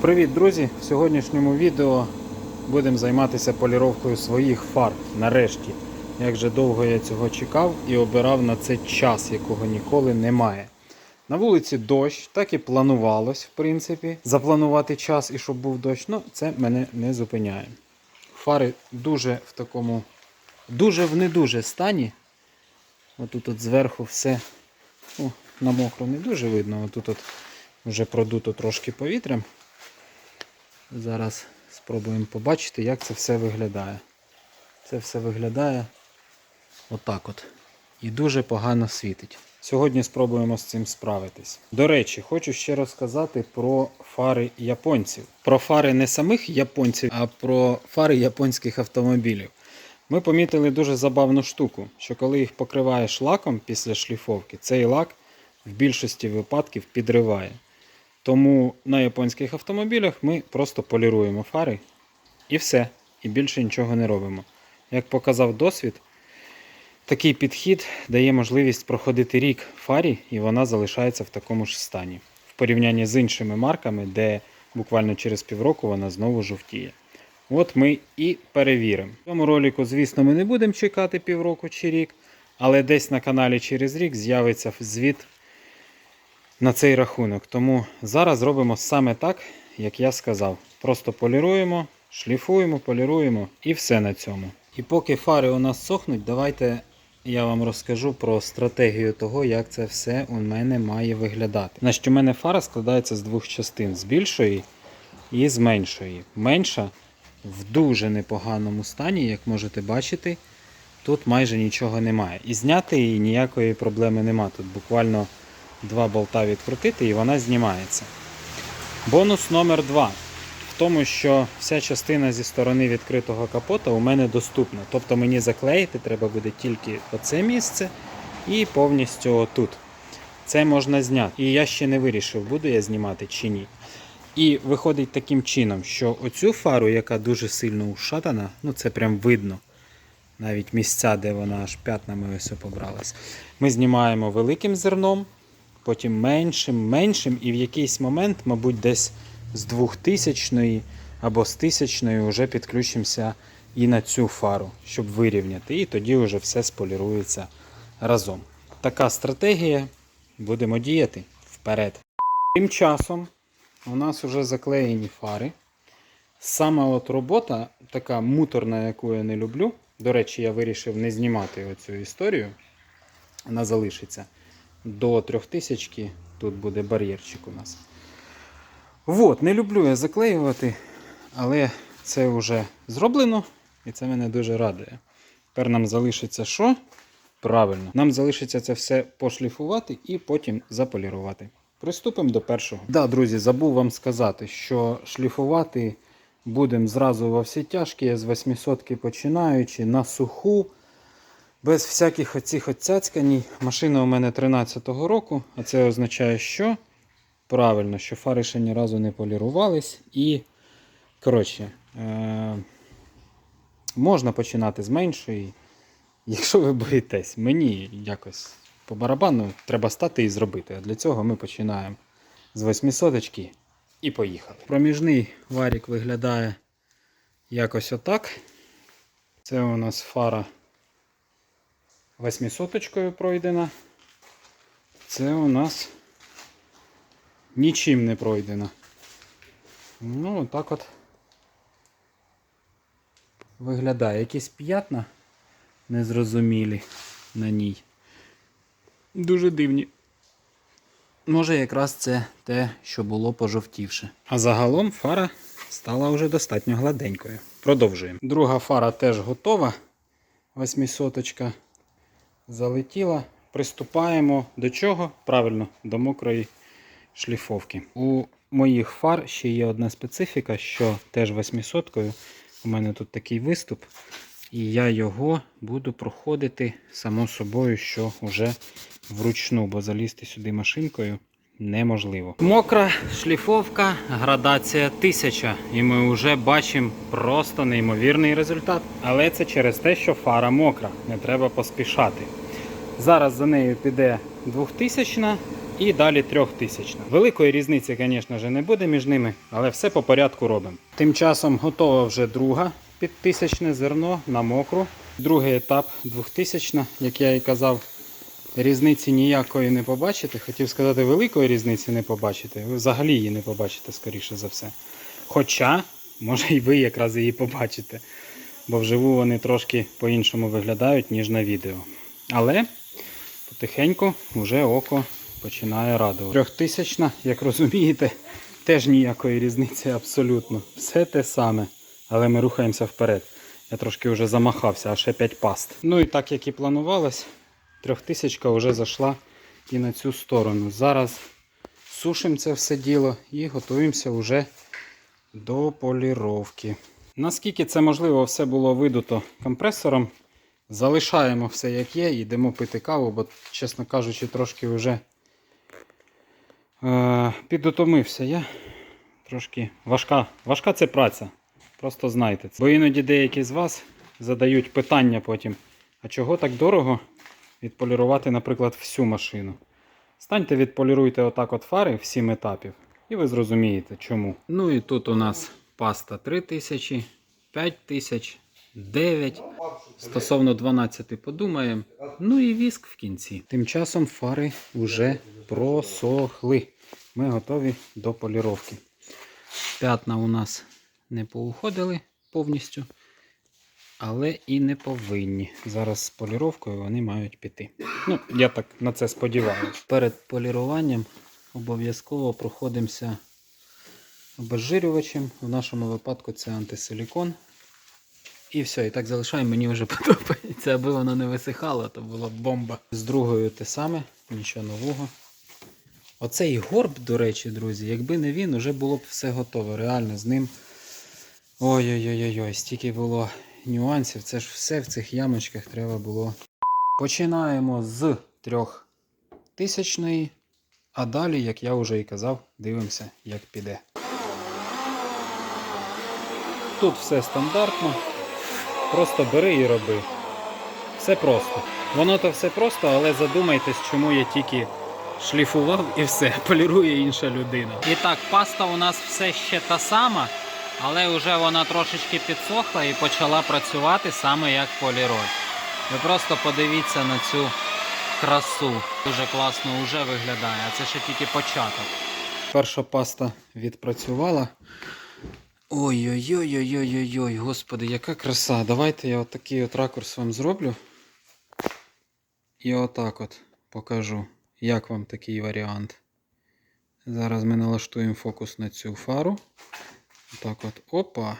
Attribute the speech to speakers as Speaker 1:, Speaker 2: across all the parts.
Speaker 1: Привіт, друзі! В сьогоднішньому відео будемо займатися поліровкою своїх фар. Нарешті. Як же довго я цього чекав і обирав на це час, якого ніколи немає. На вулиці дощ, так і планувалось, в принципі, запланувати час і щоб був дощ, ну це мене не зупиняє. Фари дуже в такому, дуже в не дуже стані. Отут от зверху все о, на мокро не дуже видно. Отут от вже продуто трошки повітрям. Зараз спробуємо побачити, як це все виглядає. Це все виглядає отак от. І дуже погано світить. Сьогодні спробуємо з цим справитись. До речі, хочу ще розказати про фари японців. Про фари не самих японців, а про фари японських автомобілів. Ми помітили дуже забавну штуку, що коли їх покриваєш лаком після шліфовки, цей лак в більшості випадків підриває. Тому на японських автомобілях ми просто поліруємо фари і все. І більше нічого не робимо. Як показав досвід, такий підхід дає можливість проходити рік фарі, і вона залишається в такому ж стані. В порівнянні з іншими марками, де буквально через півроку вона знову жовтіє. От ми і перевіримо. В цьому ролику, звісно, ми не будемо чекати півроку чи рік, але десь на каналі через рік з'явиться звіт на цей рахунок. Тому зараз зробимо саме так, як я сказав. Просто поліруємо, шліфуємо, поліруємо і все на цьому. І поки фари у нас сохнуть, давайте я вам розкажу про стратегію того, як це все у мене має виглядати. Значить, у мене фара складається з двох частин: з більшої і з меншої. Менша в дуже непоганому стані, як можете бачити. Тут майже нічого немає. І зняти її ніякої проблеми нема. Тут буквально два болта відкрутити і вона знімається. Бонус номер 2 в тому, що вся частина зі сторони відкритого капота у мене доступна. Тобто мені заклеїти треба буде тільки оце місце і повністю отут. Це можна зняти. І я ще не вирішив, буду я знімати чи ні. І виходить таким чином, що оцю фару, яка дуже сильно ушатана, ну це прям видно. Навіть місця, де вона аж п'ятнами ось побралась. Ми знімаємо великим зерном, потім меншим, меншим, і в якийсь момент, мабуть, десь з 2000 або з 1000 вже підключимося і на цю фару, щоб вирівняти. І тоді вже все сполірується разом. Така стратегія. Будемо діяти вперед. Тим часом у нас вже заклеєні фари. Сама от робота, така муторна, яку я не люблю. До речі, я вирішив не знімати оцю історію. Вона залишиться до 3000 тут буде бар'єрчик у нас. Вот, не люблю я заклеювати, але це вже зроблено і це мене дуже радує. Тепер нам залишиться що? Правильно, нам залишиться це все пошліфувати і потім заполірувати. Приступимо до першого. Да, друзі, забув вам сказати, що шліфувати будемо зразу во всі тяжкі, з 800 починаючи на суху. Без всяких оцих оцяцьканій. Машина у мене 13-го року, а це означає, що правильно, що фари ще ні разу не полірувались. І, коротше, е- можна починати з меншої. Якщо ви боїтесь, мені якось по барабану треба стати і зробити. А для цього ми починаємо з 800 і поїхали. Проміжний варік виглядає якось отак. Це у нас фара восьмисоточкою пройдена. Це у нас нічим не пройдена. Ну, отак от виглядає. Якісь п'ятна незрозумілі на ній. Дуже дивні. Може, якраз це те, що було пожовтівше. А загалом фара стала вже достатньо гладенькою. Продовжуємо. Друга фара теж готова. Восьмисоточка залетіла. Приступаємо до чого? Правильно, до мокрої шліфовки. У моїх фар ще є одна специфіка, що теж 800 У мене тут такий виступ. І я його буду проходити само собою, що вже вручну, бо залізти сюди машинкою неможливо. Мокра шліфовка, градація 1000. І ми вже бачимо просто неймовірний результат. Але це через те, що фара мокра, не треба поспішати. Зараз за нею піде 2000 і далі 3000. Великої різниці, звісно ж, не буде між ними, але все по порядку робимо. Тим часом готова вже друга підтисячне зерно на мокру. Другий етап 2000, як я і казав, різниці ніякої не побачите. Хотів сказати, великої різниці не побачите. Ви взагалі її не побачите, скоріше за все. Хоча, може і ви якраз її побачите, бо вживу вони трошки по-іншому виглядають, ніж на відео. Але потихеньку вже око починає радувати. Трьохтисячна, як розумієте, теж ніякої різниці абсолютно. Все те саме. Але ми рухаємося вперед. Я трошки вже замахався, а ще 5 паст. Ну і так як і планувалось, трьохтисячка вже зайшла і на цю сторону. Зараз сушимо це все діло і готуємося вже до поліровки. Наскільки це можливо, все було видуто компресором. Залишаємо все як є, йдемо пити каву, бо, чесно кажучи, трошки вже е, підутомився я. Трошки важка, важка це праця. Просто знайте це. Бо іноді деякі з вас задають питання потім, а чого так дорого відполірувати, наприклад, всю машину. Станьте, відполіруйте отак от фари в 7 етапів, і ви зрозумієте чому. Ну і тут у нас паста 3000, 5000, 9. Стосовно 12 подумаємо. Ну і віск в кінці. Тим часом фари вже просохли. Ми готові до поліровки. П'ятна у нас не поуходили повністю, але і не повинні. Зараз з поліровкою вони мають піти. Ну, я так на це сподіваюся. Перед поліруванням обов'язково проходимося обезжирювачем. В нашому випадку це антисилікон. І все, і так залишаємо, мені вже подобається, аби воно не висихало, то була б бомба. З другою те саме, нічого нового. Оцей горб, до речі, друзі, якби не він, уже було б все готове. Реально з ним. Ой-ой-ой, стільки було нюансів. Це ж все в цих ямочках треба було. Починаємо з трьох тисячної, а далі, як я вже і казав, дивимося, як піде. Тут все стандартно. Просто бери і роби. Все просто. Воно то все просто, але задумайтесь, чому я тільки шліфував і все, полірує інша людина. І так, паста у нас все ще та сама, але вже вона трошечки підсохла і почала працювати саме як поліроль. Ви просто подивіться на цю красу. Дуже класно вже виглядає, а це ще тільки початок. Перша паста відпрацювала. Ой-ой-ой-ой-ой-ой, господи, яка краса. Давайте я отакий от ракурс вам зроблю. І отак от покажу, як вам такий варіант. Зараз ми налаштуємо фокус на цю фару. Отак от. Опа.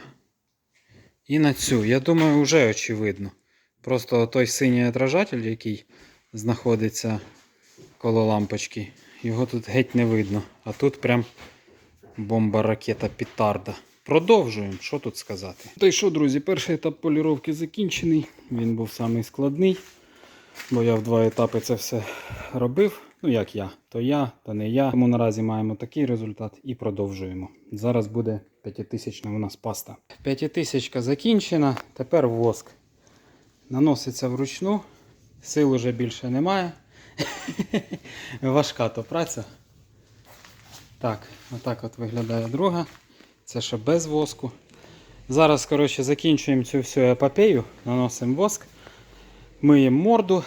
Speaker 1: І на цю. Я думаю, вже очевидно. Просто той синій отражатель, який знаходиться коло лампочки, його тут геть не видно. А тут прям бомба ракета петарда. Продовжуємо, що тут сказати. То й що, друзі, перший етап поліровки закінчений. Він був самий складний, бо я в два етапи це все робив. Ну, як я, то я, то не я. Тому наразі маємо такий результат і продовжуємо. Зараз буде п'ятитисячна у нас паста. П'ятитисячка закінчена, тепер воск. Наноситься вручну, сил уже більше немає. Важка то праця. Так, отак от виглядає друга. Це ще без воску. Зараз, коротше, закінчуємо цю всю епопею, наносимо воск, миємо морду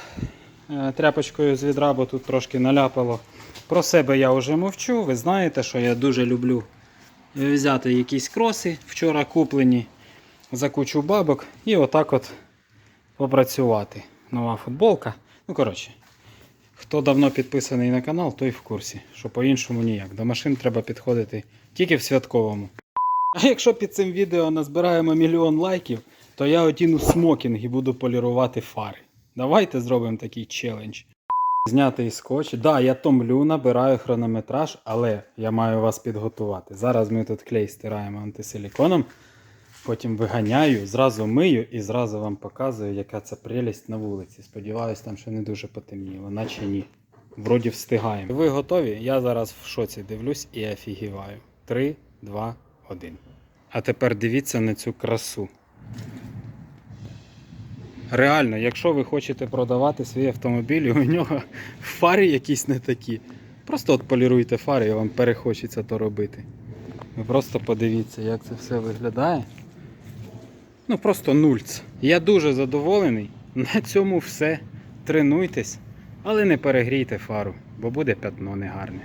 Speaker 1: е, тряпочкою з відра, бо тут трошки наляпало. Про себе я вже мовчу. Ви знаєте, що я дуже люблю взяти якісь кроси, вчора куплені за кучу бабок, і отак от попрацювати. Нова футболка. Ну, коротше, хто давно підписаний на канал, той в курсі, що по-іншому ніяк. До машин треба підходити тільки в святковому. А якщо під цим відео назбираємо мільйон лайків, то я одіну смокінг і буду полірувати фари. Давайте зробимо такий челендж. Знятий скотч. Так, да, я томлю, набираю хронометраж, але я маю вас підготувати. Зараз ми тут клей стираємо антисиліконом, потім виганяю, зразу мию і зразу вам показую, яка це прелість на вулиці. Сподіваюсь, там ще не дуже потемніло, наче ні. Вроді встигаємо. Ви готові? Я зараз в шоці дивлюсь і офігіваю. 3, 2, 1. А тепер дивіться на цю красу. Реально, якщо ви хочете продавати свій автомобіль, і у нього фари якісь не такі, Просто от поліруйте фари і вам перехочеться то робити. Ви просто подивіться, як це все виглядає. Ну просто нульц. Я дуже задоволений. На цьому все. Тренуйтесь, але не перегрійте фару, бо буде пятно негарне.